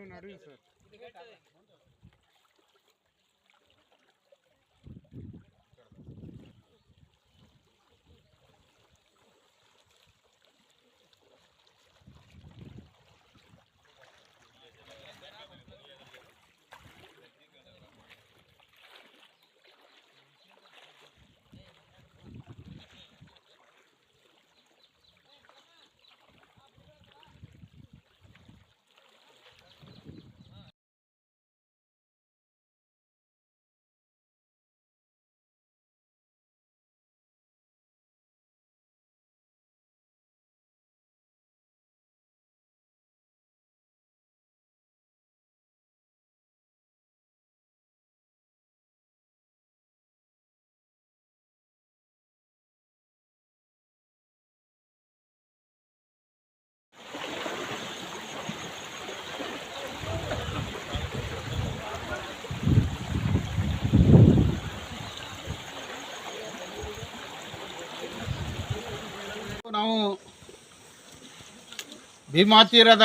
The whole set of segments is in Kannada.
అడుగు అడుగు సార్ ಭೀಮಾ ತೀರದ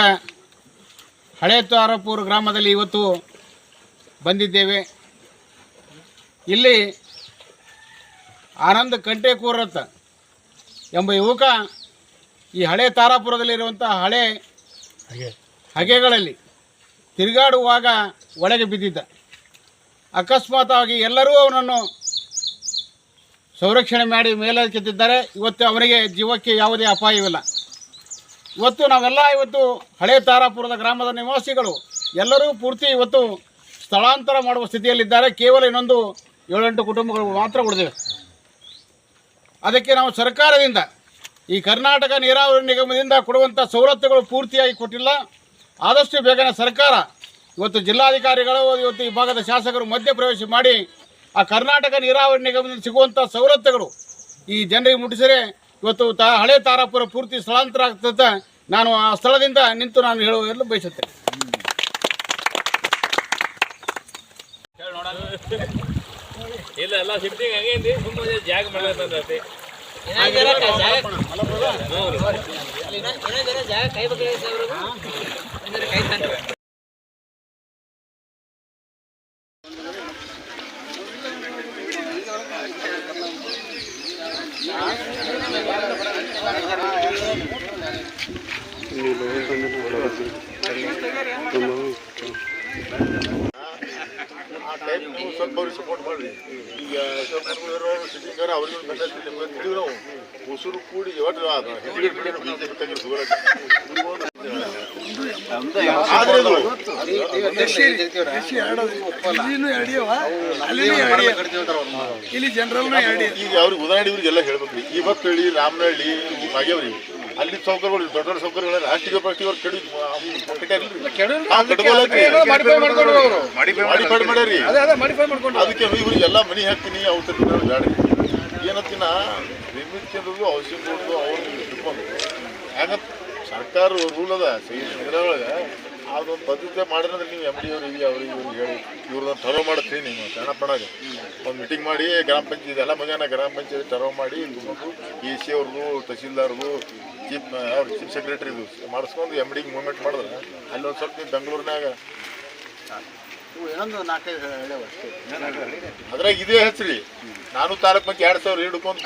ಹಳೆ ತಾರಪುರ ಗ್ರಾಮದಲ್ಲಿ ಇವತ್ತು ಬಂದಿದ್ದೇವೆ. ಇಲ್ಲಿ ಆನಂದ್ ಕಂಟೇಕೂರತ್ ಎಂಬ ಯುವಕ ಈ ಹಳೆ ತಾರಾಪುರದಲ್ಲಿರುವಂಥ ಹಳೆ ಹಗೆಗಳಲ್ಲಿ ತಿರುಗಾಡುವಾಗ ಒಳಗೆ ಬಿದ್ದಿದ್ದ. ಅಕಸ್ಮಾತಾಗಿ ಎಲ್ಲರೂ ಅವನನ್ನು ಸಂರಕ್ಷಣೆ ಮಾಡಿ ಮೇಲಕ್ಕೆತ್ತಿದ್ದಾರೆ. ಇವತ್ತು ಅವನಿಗೆ ಜೀವಕ್ಕೆ ಯಾವುದೇ ಅಪಾಯವಿಲ್ಲ. ಇವತ್ತು ನಾವೆಲ್ಲ ಇವತ್ತು ಹಳೆ ತಾರಾಪುರದ ಗ್ರಾಮದ ನಿವಾಸಿಗಳು. ಎಲ್ಲರೂ ಪೂರ್ತಿ ಇವತ್ತು ಸ್ಥಳಾಂತರ ಮಾಡುವ ಸ್ಥಿತಿಯಲ್ಲಿದ್ದಾರೆ. ಕೇವಲ ಇನ್ನೊಂದು ಏಳೆಂಟು ಕುಟುಂಬಗಳು ಮಾತ್ರ ಉಳಿದಿವೆ. ಅದಕ್ಕೆ ನಾವು ಸರ್ಕಾರದಿಂದ ಈ ಕರ್ನಾಟಕ ನೀರಾವರಿ ನಿಗಮದಿಂದ ಕೊಡುವಂಥ ಸವಲತ್ತುಗಳು ಪೂರ್ತಿಯಾಗಿ ಕೊಟ್ಟಿಲ್ಲ. ಆದಷ್ಟು ಬೇಗನೆ ಸರ್ಕಾರ ಇವತ್ತು ಜಿಲ್ಲಾಧಿಕಾರಿಗಳು, ಇವತ್ತು ಈ ಭಾಗದ ಶಾಸಕರು ಮಧ್ಯಪ್ರವೇಶ ಮಾಡಿ ಆ ಕರ್ನಾಟಕ ನೀರಾವರಿ ನಿಗಮದಿಂದ ಸಿಗುವಂಥ ಸವಲತ್ತುಗಳು ಈ ಜನರಿಗೆ ಮುಟ್ಟಿಸಿದರೆ ಇವತ್ತು ತಾ ಹಳೆ ತಾರಾಪುರ ಪೂರ್ತಿ ಸ್ಥಳಾಂತರ ಆಗ್ತದೆ ನಾನು ಆ ಸ್ಥಳದಿಂದ ನಿಂತು ನಾನು ಹೇಳುವುದನ್ನು ಬಯಸುತ್ತೇನೆ. ಇಲ್ಲ ಎಲ್ಲ ಶಿಫ್ಟಿಂಗ್ ಆಗೈತಿ ಸುಮ್ಮನೆ ಜಾಗ ಮಾಡ್ಲತ್ತಂದತಿ ಸ್ವಲ್ಪ ಅವ್ರಿಗೆ ಸಪೋರ್ಟ್ ಈಗ ಅವ್ರಿಗೆ ಕೂಡಿ ಇಲ್ಲಿ ಜನರಲ್ ಈಗ ಅವ್ರಿಗೆ ಉದಾಹರಣೆ ಇವ್ರಿಗೆಲ್ಲ ಹೇಳ್ಬೇಕ್ರಿ ಇವತ್ತು ಹೇಳಿ ರಾಮನಹಳ್ಳಿ ಆಗ್ಯಾವ್ರಿ ಅಲ್ಲಿ ಸೌಕರ್ಯಗಳು ದೊಡ್ಡ ದೊಡ್ಡ ಸೌಕರ್ಯಗಳ ರಾಷ್ಟ್ರೀಯ ಪಾರ್ಟಿ ಅವ್ರು ಕೆಡಿ ಮಾಡ್ಯಾರಿ ಅದಕ್ಕೆ ಇವ್ರಿಗೆಲ್ಲ ಮನಿ ಹಾಕ್ತೀನಿ ಅವ್ರ ಗಾಡಿ ಏನತ್ತಿನ ಲಿಮಿಟ್ ಚಂದ್ರಿಗೂ ಔಷಧಿ ಕೊಡೋದು ಅವ್ರು ಇಟ್ಕೊಂಡು. ಹ್ಯಾಂಗ ಸರ್ಕಾರ ರೂಲ್ ಅದ ಇದ್ರೊಳಗೆ ಅದೊಂದು ಪದ್ಧತಿ ಮಾಡಿದ್ರೆ ನೀವು ಎಂ ಡಿ ಅವ್ರಿಗೆ ಅವ್ರಿಗೆ ಇವ್ರಿಗೆ ಹೇಳಿ. ಇವ್ರನ್ನ ಟರ್ವ್ ಮಾಡ್ತೀನಿ ನೀವು ಸಣ್ಣಪ್ಪಣಾಗ ಒಂದು ಮೀಟಿಂಗ್ ಮಾಡಿ ಗ್ರಾಮ ಪಂಚಾಯತ್ ಎಲ್ಲ ಮಧ್ಯಾಹ್ನ ಗ್ರಾಮ ಪಂಚಾಯತ್ ಟರ್ವ್ ಮಾಡಿ ಇ ಸಿ ಅವ್ರಿಗೂ ತಹಸೀಲ್ದಾರ್ದು ಚೀಫ್ ಅವ್ರ ಚೀಫ್ ಸೆಕ್ರೆಟರಿ ಮಾಡಿಸ್ಕೊಂಡು ಎಂ ಡಿಗೆ ಮೂವ್ಮೆಂಟ್ ಮಾಡಿದ್ರೆ. ಅಲ್ಲಿ ಒಂದು ಸ್ವಲ್ಪ ನೀವು ಬೆಂಗಳೂರಿನಾಗ. ಇನ್ನೊಂದು ನಾಲ್ಕೈದು ಅದ್ರಾಗ ಇದೇ ಹೆಸರಿ ನಾನು ತಾಲೂಕ್ ಪಂಚಾಯತ್ ಎರಡ್ ಸಾವಿರ ಹಿಡ್ಕೊಂಡು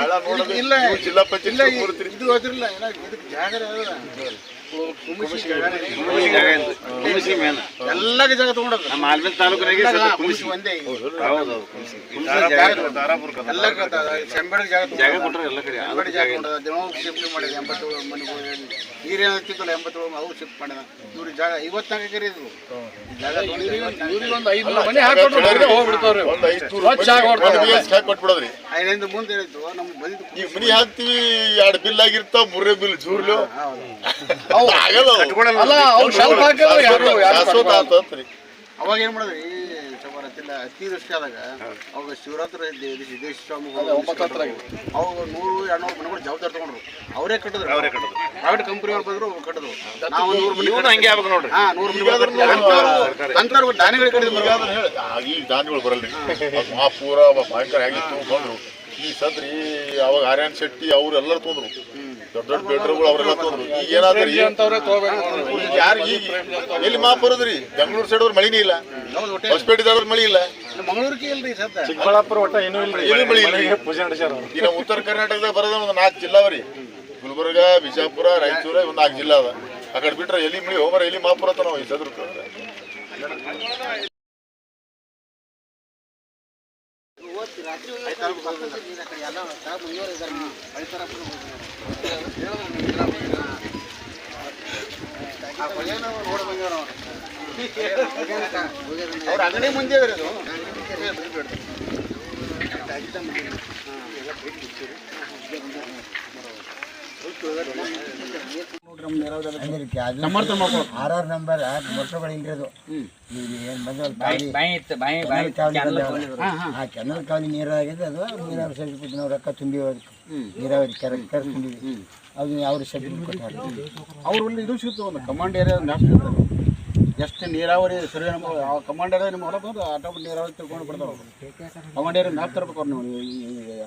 ಹಳ ನೋಡೋದು ಇಲ್ಲ. ಜಿಲ್ಲಾ ಪಂಚಾಯತ್ ಇದು ಅದಿರಲ್ಲ. ಏನ ಇದಕ್ಕೆ ಜಾಗ ಎಲ್ಲಗೆ ಜಾಗ ತಗೊಂಡದ ತಾಲೂಕಿನಾಗೆ ಕುಮಿಸಿ ಒಂದೇ. ಸೆಂಬೆಡಿಗೆ ಜಾಗ ಜಾಗ ತಗೊಂಡದ. ಎಲ್ಲ ಕಡೆ. ಸೆಂಬೆಡಿಗೆ ಜಾಗ ತಗೊಂಡದ ದಿನವೂ ಶಿಫ್ಟ್ ಮಾಡಿದ. ಎಂಬತ್ತೇಳು ಮನೆಗಳು ನೀರೇನು ಹತ್ತಿತ್ತಲ್ಲ ಎಂಬತ್ತೇಳು ಅವು ಶಿಫ್ಟ್ ಮಾಡಿದ. ಇವ್ರಿಗೆ ಜಾಗ ಇವತ್ತಾಗ ಕರೀದ್ರು ಇವ್ರಿಗೊಂದು ಐದು ಮನೆ ಒಂದ್ ಐದ್ನೂರು ಕೊಟ್ಬಿಡೋದ್ರಿ. ಐದರಿಂದ ಮುಂದೆ ಹೇಳಿದ್ರು ನಮ್ಗೆ ಬಂದಿದ್ದು ಈಗ ಮನಿ ಹಾಕ್ತಿವಿ ಎರಡು ಬಿಲ್ ಆಗಿರ್ತಾವ ಮೂರೇ ಬಿಲ್ ಜೂರ್ಲು. ಆಗಲ್ಲ ಅವು. ಶಾಶ್ವತ ಆತತ್ರಿ. ಅವಾಗ ಏನ್ ಮಾಡಿದ್ರಿ? ಅತಿವೃಷ್ಟಿ ಆದಾಗ ಅವಾಗ ಶಿವರಾತ್ರಿ ದೇಶ ಸ್ವಾಮಿ ಅವಾಗ ನೂರು ಎರಡ್ನೂರು ಮನೆಗಳು ಜವಾಬ್ದಾರಿ ತಗೊಂಡ್ರು. ಅವರೇ ಕಟ್ಟಿದ್ರು. ಅವರೇ ಕಟ್ಟಿದ್ರು. ಪ್ರೈವೇಟ್ ಕಂಪನಿ ಅವ್ರು ಬಂದ್ರು ಕಟ್ಟಿದ್ರು. ನಾವು ನೂರು ಮನೆ ಹಂಗೆ ಆಗ್ಬೇಕು ನೋಡ್ರಿ. ಹಾ ನೂರು ಮನೆ ದಾನಿಗಳು ಕಟ್ಟಿದ್ರು. ಈಗ ದಾನಿಗಳು ಮಹಾಪೂರ ಭಯಂಕರ ಆಗಿತ್ತು ಬಂದ್ರು ಈ ಸದ್ರಿ ಅವಾಗ ಆರ್ಯನ್ ಶೆಟ್ಟಿ ಅವ್ರೆಲ್ಲರೂ ತೊಂದ್ರು. ದೊಡ್ಡ ದೊಡ್ಡ ಬೇಟ್ರುಗಳು ಅವರೆಲ್ಲ ತೊಂದ್ರು. ಈಗ ಏನಾದ್ರಿ ಈಗ ಯಾರು ಈಗ ಎಲ್ಲಿ ಮಾಪ್ ಬರೋದ್ರಿ? ಬೆಂಗಳೂರು ಸೈಡ್ ಅವ್ರ ಮಳಿನೇ ಇಲ್ಲ. ಹೊಸಪೇಟೆದವ್ರ ಮಳಿ ಇಲ್ಲ. ಚಿಕ್ಕಬಳ್ಳಾಪುರ ಒಟ್ಟ ಏನೂ ಇಲ್ಲ ಏನೂ ಮಳಿ ಇಲ್ಲ. ಅವ್ರು. ನಮ್ಮ ಉತ್ತರ ಕರ್ನಾಟಕದಾಗ ಬರೋದ ಒಂದು ನಾಲ್ಕು ಜಿಲ್ಲಾ ರೀ ಗುಲ್ಬರ್ಗ ಬಿಜಾಪುರ ರಾಯಚೂರ ಒಂದು ನಾಲ್ಕು ಜಿಲ್ಲಾ ಅದ. ಆ ಕಡೆ ಬಿಟ್ರೆ ಎಲ್ಲಿ ಮಳಿ ಹೋಮರ ಎಲ್ಲಿ ಮಾಪುರ ಅಂತ ನಾವು ಈ ಸದ್ರ ಅವ್ರ ಅಂಗಡಿ ಮುಂದೆ ಅದ್ರಿ ಅದು ಸಮರ್ಥ ಮಾಡ್ಕೊ ಆರ್ ಆರ್ ನಂಬರ್ ಅದು. ಏನ್. ಆ ಕೆನಲ್ ಕಾವಲಿ ನೀರಾಗಿದೆ ಅದು ನೀರಾವರಿ ಸರ್ಟಿಫಿಕೇಟ್ ನಾವು ರೊಕ್ಕ ತುಂಬಿ ನೀರಾವರಿ ಕೆರೆ ಕೆರೆ ತುಂಬಿ ಅದು ಅವ್ರ ಸರ್ಟಿಫಿಕೇಟ್ ಕೊಟ್ಟಾರೆ. ಅವ್ರ ಒಂದು ಇದು ಒಂದು ಕಮಾಂಡ್ ಏರಿಯಾ ಎಷ್ಟು ನೀರಾವರಿ ಸರಿ ನಮ್ಮ ಆ ಕಮಾಂಡ್ ಏರಿಯಾ ನಿಮ್ಮ ಹೊರಗೆ ಬಂದು ಆಟೋಮೆಟಿಕ್ ನೀರಾವರಿ ತಿಳ್ಕೊಂಡು ಬಿಡ್ತಾವೆ ಅವರು. ಕಮಾಂಡ್ ಏರಿಯಾ ಮ್ಯಾಪ್ ತರಬೇಕು ಅವ್ರು ನೀವು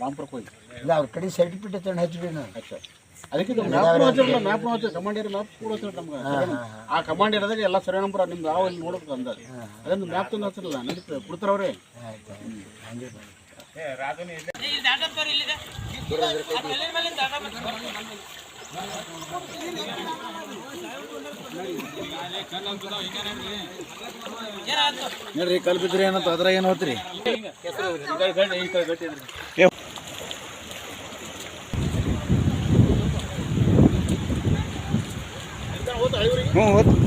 ರಾಮ್ಪುರಕ್ಕೆ ಹೋಗಿ. ಇಲ್ಲ ಅವ್ರ ಕಡೆ ಸರ್ಟಿಫಿಕೇಟ್ ತಗೊಂಡು ಹಚ್ಚಿಬಿಡಿ ನಾವು. ಅಷ್ಟೇ ಅದಕ್ಕೆ ಮ್ಯಾಪ್ ಹಚ್ಚಿರಲ್ಲ ಮ್ಯಾಪ್ ಹಚ್ಚಿ ಮ್ಯಾಪ್ ಕೂಡ ಹಚ್ಚಿರ ನಮ್ಗೆ. ಆ ಕಮಾಂಡ್ ಏರಿಯಾದಾಗ ಎಲ್ಲ ಸರ್ವೆ ನಂಬರ್ ನಿಮ್ದು ಯಾವ ಇಲ್ಲಿ ನೋಡ್ಬೇಕು ಅದೊಂದು ಮ್ಯಾಪ್ ತಂದು ಹಚ್ಚಿರಲ್ಲ ನಡೀತದೆ ಕೊಡ್ತಾರವ್ರೆ. ನೋಡ್ರಿ ಕಲ್ ಬಿದ್ರಿ ಏನಂತ ಅದ್ರಾಗ ಏನು ಹೋತ್ರಿ હું